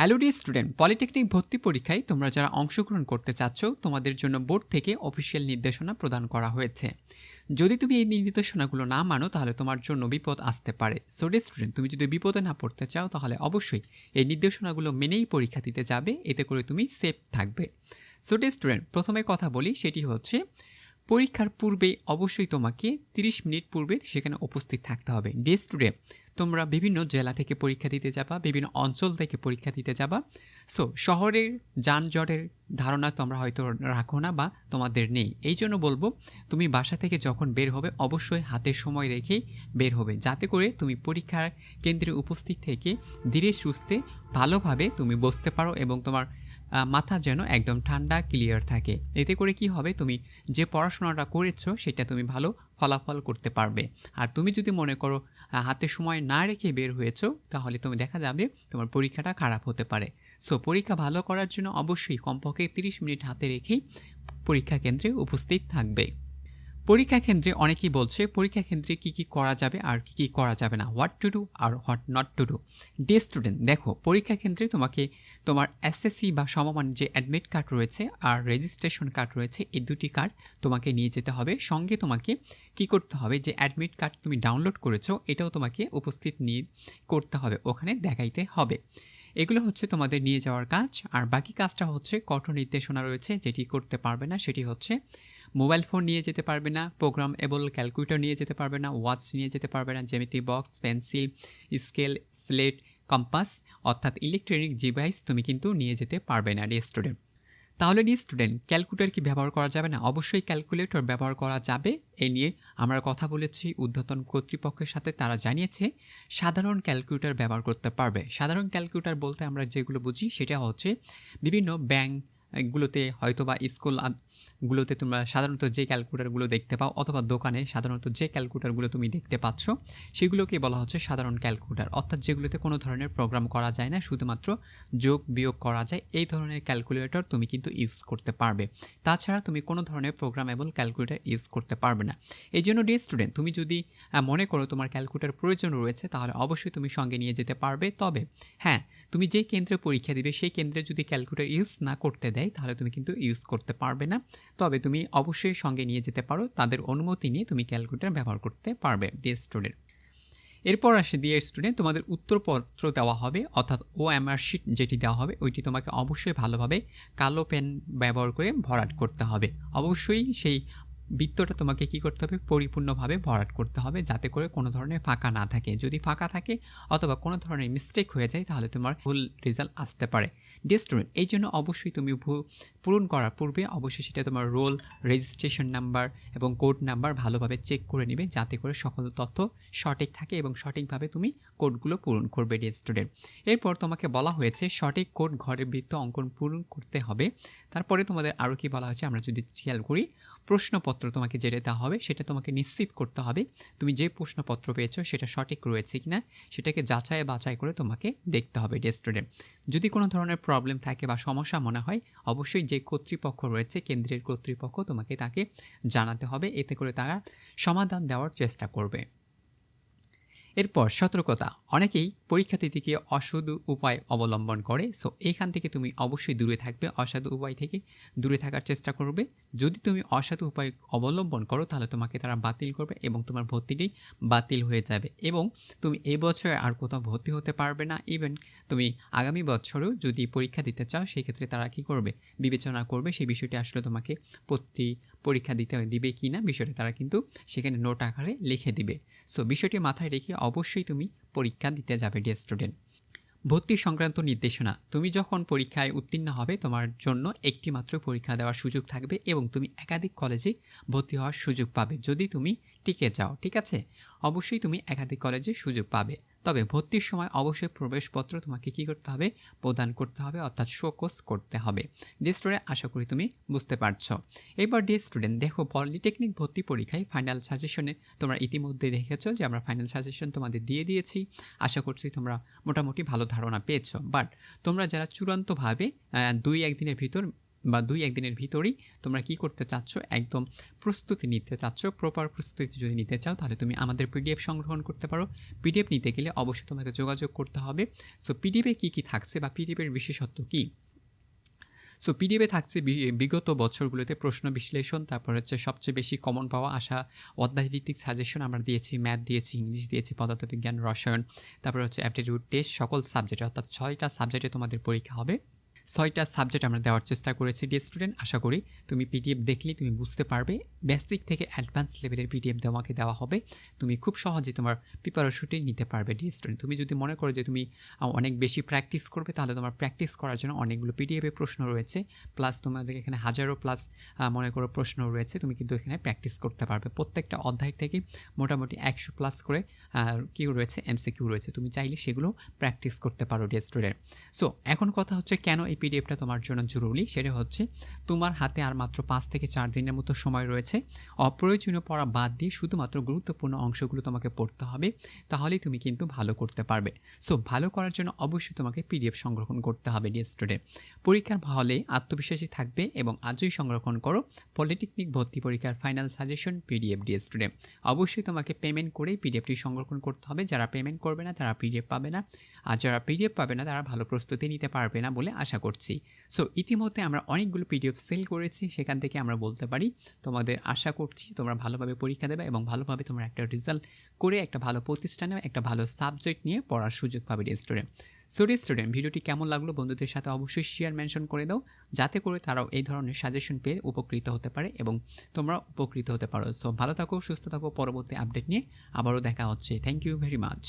Hello D student polytechnic ভর্তি পরীক্ষায় তোমরা যারা অংশগ্রহণ করতে চাচ্ছ, তোমাদের জন্য বোর্ড থেকে অফিসিয়াল নির্দেশনা প্রদান করা হয়েছে। যদি তুমি এই নির্দেশনাগুলো না মানো, তাহলে তোমার জন্য বিপদ আসতে পারে। সো ডি স্টুডেন্ট তুমি যদি বিপদে না পড়তে চাও, তাহলে অবশ্যই এই নির্দেশনাগুলো মেনেই পরীক্ষা দিতে যাবে, এতে করে তুমি সেফ থাকবে। সো ডি স্টুডেন্ট প্রথমে কথা বলি, সেটি হচ্ছে পরীক্ষার পূর্বে অবশ্যই তোমাকে 30 মিনিট পূর্বে সেখানে উপস্থিত থাকতে হবে। ডে স্টুডে তোমরা বিভিন্ন জেলা থেকে পরীক্ষা দিতে যাবা, বিভিন্ন অঞ্চল থেকে পরীক্ষা দিতে যাবা। সো শহরের যানজটের ধারণা তোমরা হয়তো রাখো না বা তোমাদের নেই। এই জন্য বলব, তুমি বাসা থেকে যখন বের হবে, অবশ্যই হাতে সময় রেখেই বের হবে। যাতে করে তুমি পরীক্ষার কেন্দ্রে উপস্থিত থেকে ধীরে সুস্থে ভালোভাবে তুমি বসতে পারো এবং তোমার মাথা যেন একদম ঠান্ডা ক্লিয়ার থাকে। এতে করে কি হবে? তুমি যে পড়াশোনাটা করেছ, সেটা তুমি ভালো ফলাফল করতে পারবে। আর তুমি যদি মনে করো হাতে সময় না রেখে বের হয়েছো, তাহলে তুমি দেখা যাবে তোমার পরীক্ষাটা খারাপ হতে পারে। সো পরীক্ষা ভালো করার জন্য অবশ্যই কমপক্ষে তিরিশ মিনিট হাতে রেখেই পরীক্ষা কেন্দ্রে উপস্থিত থাকবে। পরীক্ষা কেন্দ্রে অনেকেই বলছে, পরীক্ষা কেন্দ্রে কি কি করা যাবে আর কি কি করা যাবে না what to do R what not to do dear student দেখো, পরীক্ষা কেন্দ্রে তোমাকে তোমার এসএসসি বা সমমান যে অ্যাডমিট কার্ড রয়েছে আর রেজিস্ট্রেশন কার্ড রয়েছে, এই দুটি কার্ড তোমাকে নিয়ে যেতে হবে। সঙ্গে তোমাকে কি করতে হবে, যে অ্যাডমিট কার্ড তুমি ডাউনলোড করেছ, এটাও তোমাকে উপস্থিত নিয়ে করতে হবে, ওখানে দেখাইতে হবে। এগুলো হচ্ছে তোমাদের নিয়ে যাওয়ার কাজ, আর বাকি কাজটা হচ্ছে কঠোর নির্দেশনা রয়েছে, যেটি করতে পারবে না, সেটি হচ্ছে মোবাইল ফোন নিয়ে যেতে পারবে না প্রোগ্রাম এবল ক্যালকুলেটর নিয়ে যেতে পারবে না, ওয়াচ নিয়ে যেতে পারবে না, জ্যামিতি box, pencil, scale, slate, compass, অর্থাৎ ইলেকট্রনিক ডিভাইস তুমি কিন্তু নিয়ে যেতে পারবে না ডি স্টুডেন্ট তাহলে ডি স্টুডেন্ট ক্যালকুলেটর কি ব্যবহার করা যাবে না? অবশ্যই ক্যালকুলেটর ব্যবহার করা যাবে। এ নিয়ে আমরা কথা বলেছি ঊর্ধ্বতন কর্তৃপক্ষের সাথে, তারা জানিয়েছে সাধারণ ক্যালকুলেটর ব্যবহার করতে পারবে। সাধারণ ক্যালকুলেটর বলতে আমরা যেগুলো বুঝি, সেটা হচ্ছে বিভিন্ন ব্যাংক গুলোতে হয়তো বা স্কুল গুলোতে তোমরা সাধারণত যে ক্যালকুলেটরগুলো দেখতে পাও অথবা দোকানে সাধারণত যে ক্যালকুলেটরগুলো তুমি দেখতে পাচ্ছ, সেগুলোকে বলা হচ্ছে সাধারণ ক্যালকুলেটর অর্থাৎ যেগুলোতে কোনো ধরনের প্রোগ্রাম করা যায় না, শুধুমাত্র যোগ বিয়োগ করা যায়, এই ধরনের ক্যালকুলেটর তুমি কিন্তু ইউজ করতে পারবে। তাছাড়া তুমি কোনো ধরনের প্রোগ্রামেবল ক্যালকুলেটর ইউজ করতে পারবে না। এই জন্য ডে স্টুডেন্ট তুমি যদি মনে করো তোমার ক্যালকুলেটর প্রয়োজন রয়েছে, তাহলে অবশ্যই তুমি সঙ্গে নিয়ে যেতে পারবে। তবে হ্যাঁ তুমি যেই কেন্দ্রে পরীক্ষা দিবে, সেই কেন্দ্রে যদি ক্যালকুলেটর ইউজ না করতে দেয়, তাহলে তুমি কিন্তু ইউজ করতে পারবে না। তবে তুমি অবশ্যই সঙ্গে নিয়ে যেতে পারো। তাদের অনুমতি নিয়ে তুমি ক্যালকুলেটার ব্যবহার করতে পারবে ডিএস স্টুডেন্ট এরপর আসে দিয়ে স্টুডেন্ট তোমাদের উত্তরপত্র দেওয়া হবে, অর্থাৎ ও এমআর শিট যেটি দেওয়া হবে, ওইটি তোমাকে অবশ্যই ভালোভাবে কালো পেন ব্যবহার করে ভরাট করতে হবে। অবশ্যই সেই বৃত্তটা তোমাকে কি করতে হবে? পরিপূর্ণভাবে ভরাট করতে হবে যাতে করে কোনো ধরনের ফাঁকা না থাকে। যদি ফাঁকা থাকে অথবা কোনো ধরনের মিস্টেক হয়ে যায় তাহলে তোমার ভুল রেজাল্ট আসতে পারে। ডিস্টুডেন্ট এই জন্য অবশ্যই তুমি পূরণ করার পূর্বে অবশ্যই সেটা তোমার রোল রেজিস্ট্রেশন নাম্বার এবং কোড নাম্বার ভালোভাবে চেক করে নেবে যাতে করে সকল তথ্য সঠিক থাকে এবং সঠিকভাবে তুমি কোডগুলো পূরণ করবে ডে স্টুডেন্ট এরপর তোমাকে বলা হয়েছে সঠিক কোড ঘরের বৃত্ত অঙ্কন পূরণ করতে হবে। তারপরে তোমাদের আরও কি বলা হয়েছে আমরা যদি খেয়াল করি প্রশ্নপত্র তোমাকে যেটা দেওয়া হবে, সেটা তোমাকে নিশ্চিত করতে হবে তুমি যে প্রশ্নপত্র পেয়েছ সেটা সঠিক রয়েছে কি না সেটাকে যাচাই বাছাই করে তোমাকে দেখতে হবে ডে স্টুডেন্ট যদি কোনো ধরনের প্রবলেম থাকে বা সমস্যা মনে হয়, অবশ্যই যে কর্তৃপক্ষ রয়েছে, কেন্দ্রের কর্তৃপক্ষ তোমাকে তাকে জানাতে হবে, এতে করে তারা সমাধান দেওয়ার চেষ্টা করবে। এরপর সতর্কতা। অনেকেই পরীক্ষার্থীটিকে অসাধু উপায় অবলম্বন করে সো এখান থেকে তুমি অবশ্যই দূরে থাকবে, অসাধু উপায় থেকে দূরে থাকার চেষ্টা করবে। যদি তুমি অসাধু উপায় অবলম্বন করো, তাহলে তোমাকে তারা বাতিল করবে এবং তোমার ভর্তিটি বাতিল হয়ে যাবে। এবং তুমি এই বছরে আর কোথাও ভর্তি হতে পারবে না। ইভেন তুমি আগামী বছরেও যদি পরীক্ষা দিতে চাও সেই ক্ষেত্রে তারা কি করবে? বিবেচনা করবে সেই বিষয়টি আসলে তোমাকে প্রতি পরীক্ষা দিতে দিবে কি না বিষয়টা তারা কিন্তু সেখানে নোট আকারে লিখে দিবে। সো বিষয়টি মাথায় রেখে অবশ্যই তুমি পরীক্ষা দিতে যাবে ডিয়ার স্টুডেন্ট ভর্তি সংক্রান্ত নির্দেশনা। তুমি যখন পরীক্ষায় উত্তীর্ণ হবে, তোমার জন্য একটি মাত্র পরীক্ষা দেওয়ার সুযোগ থাকবে এবং তুমি একাধিক কলেজে ভর্তি হওয়ার সুযোগ পাবে। যদি তুমি টিকে যাও, ঠিক আছে? অবশ্যই তুমি একাধিক কলেজে সুযোগ পাবে। তবে ভর্তির সময় অবশ্যই প্রবেশপত্র তোমাকে কি করতে হবে? প্রদান করতে হবে, অর্থাৎ শোকস করতে হবে। ডি স্টুডেন্ট, আশা করি তুমি বুঝতে পারছ। এবার ডি স্টুডেন্ট, দেখো পলিটেকনিক ভর্তি পরীক্ষায় ফাইনাল সাজেশনে তোমরা ইতিমধ্যে দেখেছ যে আমরা ফাইনাল সাজেশন তোমাদের দিয়ে দিয়েছি। আশা করছি তোমরা মোটামুটি ভালো ধারণা পেয়েছ। বাট তোমরা যারা চূড়ান্তভাবে দুই একদিনের ভিতর বা দুই একদিনের ভিতরেই তোমরা কি করতে চাচ্ছ? একদম প্রস্তুতি নিতে চাচ্ছ প্রপার প্রস্তুতি যদি নিতে চাও, তাহলে তুমি আমাদের পিডিএফ সংগ্রহণ করতে পারো। পিডিএফ নিতে গেলে অবশ্যই তোমাকে যোগাযোগ করতে হবে। সো পিডিএফে কী কী থাকছে বা পিডিএফের বিশেষত্ব কী? সো পিডিএফে থাকছে বিগত বছরগুলোতে প্রশ্ন বিশ্লেষণ, তারপর হচ্ছে সবচেয়ে বেশি কমন পাওয়া আসা, অধ্যায়ভিত্তিক সাজেশন আমরা দিয়েছি ম্যাথ দিয়েছি, ইংলিশ দিয়েছি, পদার্থবিজ্ঞান, রসায়ন, তারপর হচ্ছে অ্যাপটিটিউড টেস্ট সকল সাবজেক্টে অর্থাৎ ছয়টা সাবজেক্টে তোমাদের পরীক্ষা হবে। ছয়টা সাবজেক্ট আমরা দেওয়ার চেষ্টা করেছি ডি স্টুডেন্ট আশা করি তুমি পিডিএফ দেখলেই তুমি বুঝতে পারবে। বেসিক থেকে অ্যাডভান্স লেভেলের পিডিএফ তোমাকে দেওয়া হবে। তুমি খুব সহজে তোমার প্রিপারেশনটি নিতে পারবে ডি স্টুডেন্ট তুমি যদি মনে করো যে তুমি অনেক বেশি প্র্যাকটিস করবে, তাহলে তোমার প্র্যাকটিস করার জন্য অনেকগুলো পিডিএফে প্রশ্ন রয়েছে। প্লাস তোমাদের এখানে হাজারো প্লাস মনে করো প্রশ্ন রয়েছে। তুমি কিন্তু এখানে প্র্যাকটিস করতে পারবে। প্রত্যেকটা অধ্যায় থেকে মোটামুটি একশো প্লাস করে কিউ রয়েছে এমসি এমসিকিউ রয়েছে। তুমি চাইলে সেগুলো প্র্যাকটিস করতে পারো ডি স্টুডেন্ট সো এখন কথা হচ্ছে কেন এই পিডিএফটা তোমার জন্য জরুরি। সেটা হচ্ছে, তোমার হাতে আর মাত্র পাঁচ থেকে চার দিনের মতো সময় রয়েছে। অপ্রয়োজনীয় পড়া বাদ দিয়ে শুধুমাত্র গুরুত্বপূর্ণ অংশগুলো তোমাকে পড়তে হবে। তাহলেই তুমি কিন্তু ভালো করতে পারবে। সো, ভালো করার জন্য অবশ্যই তোমাকে পিডিএফ সংরক্ষণ করতে হবে ডি স্টুডেন্ট পরীক্ষার হলে আত্মবিশ্বাসী থাকবে এবং আজই সংরক্ষণ করো পলিটেকনিক ভর্তি পরীক্ষার final suggestion PDF dear student অবশ্যই তোমাকে পেমেন্ট করেই পিডিএফটি সংরক্ষণ করতে হবে। যারা পেমেন্ট করবে না, তারা পিডিএফ পাবে না। আর যারা পিডিএফ পাবে না, তারা ভালো প্রস্তুতি নিতে পারবে না বলে আশা করছি। সো ইতিমধ্যে আমরা অনেকগুলো পিডিএফ সেল করেছি, সেখান থেকে আমরা বলতে পারি, তোমাদের আশা করছি তোমরা ভালোভাবে পরীক্ষা দেবে এবং ভালোভাবে তোমরা একটা রেজাল্ট করে একটা ভালো প্রতিষ্ঠানে, একটা ভালো সাবজেক্ট নিয়ে পড়ার সুযোগ পাবে স্টুডেন্ট সরি স্টুডেন্ট ভিডিওটি কেমন লাগল বন্ধুদের সাথে অবশ্যই শেয়ার মেনশন করে দাও, যাতে করে তারাও এই ধরনের সাজেশন পেয়ে উপকৃত হতে পারে এবং তোমরা উপকৃত হতে পারো। সো ভালো থাকো, সুস্থ থাকো, পরবর্তী আপডেট নিয়ে আবারও দেখা হচ্ছে। Thank you very much